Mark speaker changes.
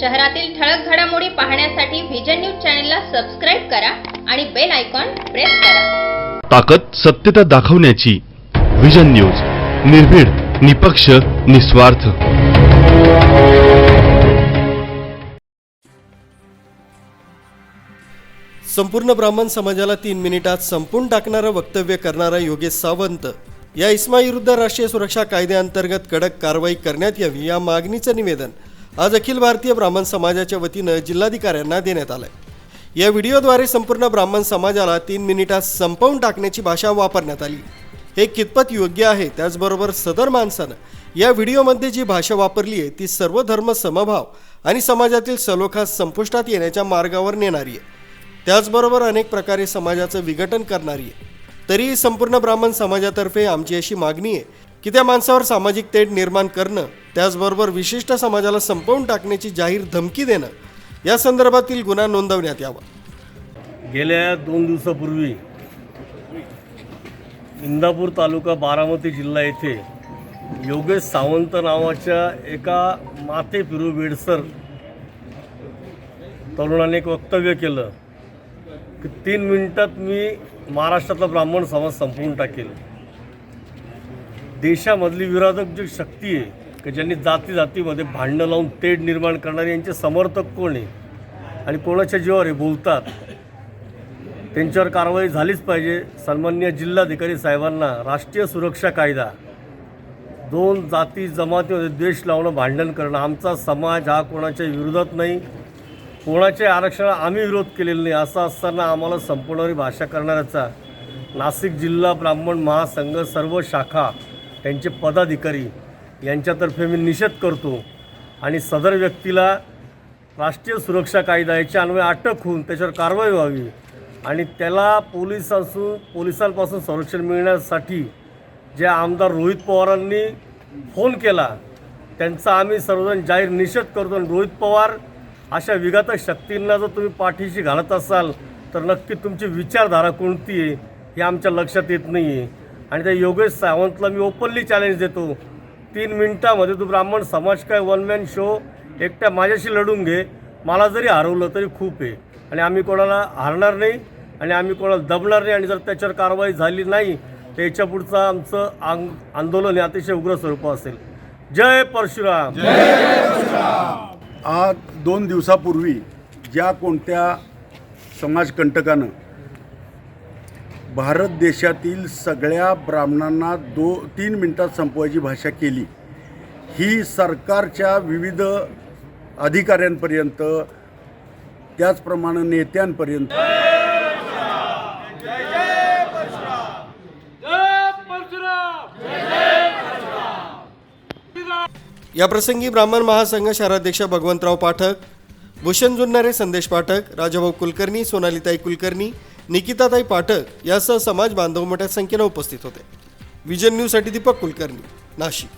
Speaker 1: शहरातील ठळक घडामोडी पाहण्यासाठी व्हिजन न्यूज चॅनलला सबस्क्राईब करा आणि बेल आयकॉन प्रेस करा.
Speaker 2: ताकद सत्यता दाखवण्याची विजन न्यूज निर्भीड निपक्ष निस्वार्थ.
Speaker 3: संपूर्ण ब्राह्मण समाजाला तीन मिनिटात संपून टाकणारं वक्तव्य करणारा योगेश सावंत या इस्माविरुद्ध राष्ट्रीय सुरक्षा कायद्याअंतर्गत कडक कारवाई करण्यात यावी या मागणीचं निवेदन आज अखिल भारतीय ब्राह्मण समाजाच्या वतीनं जिल्हाधिकाऱ्यांना देण्यात आलंय. या व्हिडिओद्वारे संपूर्ण ब्राह्मण समाजाला तीन मिनिटात संपवून टाकण्याची भाषा वापरण्यात आली. हे कितपत योग्य आहे? त्याचबरोबर सदर माणसानं या व्हिडिओमध्ये जी भाषा वापरली आहे ती सर्व धर्म समभाव आणि समाजातील सलोखा संपुष्टात येण्याच्या मार्गावर नेणारी आहे त्याचबरोबर अनेक प्रकारे समाजाचं विघटन करणारी आहे तरीही संपूर्ण ब्राह्मण समाजातर्फे आमची अशी मागणी आहे की त्या माणसावर सामाजिक तेढ निर्माण करणं त्याचबरोबर विशिष्ट समाजाला संपवून टाकण्याची जाहीर धमकी देणं या संदर्भातील गुन्हा नोंदवण्यात यावा.
Speaker 4: गेल्या दोन दिवसापूर्वी इंदापूर तालुका बारामती जिल्हा येथे योगेश सावंत नावाच्या एका माथे फिरू वेडसर तरुणाने एक वक्तव्य केलं की तीन मिनिटात मी महाराष्ट्रातला ब्राह्मण समाज संपवून टाकेल. देशामधली विरोधक जी शक्ती आहे की ज्यांनी जाती जातीमध्ये भांडणं लावून तेढ निर्माण करणारे यांचे समर्थक कोण आहे? आणि कोणाच्या जीवावर हे बोलतात? त्यांच्यावर कारवाई झालीच पाहिजे. सन्मान्य जिल्हाधिकारी साहेबांना राष्ट्रीय सुरक्षा कायदा दोन जाती जमातीमध्ये द्वेष लावणं भांडण करणं आमचा समाज हा कोणाच्या विरोधात नाही. कोणाच्या आरक्षणाला आम्ही विरोध केलेला नाही. असं असताना आम्हाला संपूर्णपणे भाषा करणाऱ्याचा नाशिक जिल्हा ब्राह्मण महासंघ सर्व शाखा त्यांचे पदाधिकारी यांच्यातर्फे मी निषेध करतो आणि सदर व्यक्तीला राष्ट्रीय सुरक्षा कायदा याच्या अन्वये अटक होऊन त्याच्यावर कारवाई व्हावी आणि त्याला पोलिसांसून पोलिसांपासून संरक्षण मिळण्यासाठी जे आमदार रोहित पवारांनी फोन केला त्यांचा आम्ही सर्वजण जाहीर निषेध करतो. आणि रोहित पवार अशा विघातक शक्तींना जर तुम्ही पाठीशी घालत असाल तर नक्की तुमची विचारधारा कोणती आहे हे आमच्या लक्षात येत नाही आहे आणि त्या योगेश सावंतला मी ओपनली चॅलेंज देतो. तीन मिनटामध्ये तू ब्राह्मण समाज काय वन मॅन शो एकट्या माझ्याशी लढून घे. मला जरी हरवलं तरी खूप आहे. आणि आम्ही कोणाला हारणार नाही आणि आम्ही कोणाला दबणार नाही आणि जर त्याच्यावर कारवाई झाली नाही तर याच्या पुढचं आमचं आंग आंदोलन हे अतिशय उग्र स्वरूप असेल. जय परशुराम.
Speaker 5: आज दोन दिवसापूर्वी ज्या कोणत्या समाजकंटकानं भारत देशातील सगळ्या ब्राह्मणांना दो तीन मिनटात संपवायची भाषा केली. ही सरकारच्या विविध अधिकाऱ्यांपर्यंत त्याचप्रमाणे नेत्यांपर्यंत.
Speaker 3: या प्रसंगी ब्राह्मण महासंघ शहराध्यक्ष भगवंतराव पाठक भूषण जुन्नारे संदेश पाठक राजाभाऊ कुलकर्णी सोनालीताई कुलकर्णी निकिताताई पाठक यासह समाज बांधव मोठ्या संख्येनं उपस्थित होते. विजन न्यूजसाठी दीपक कुलकर्णी नाशिक.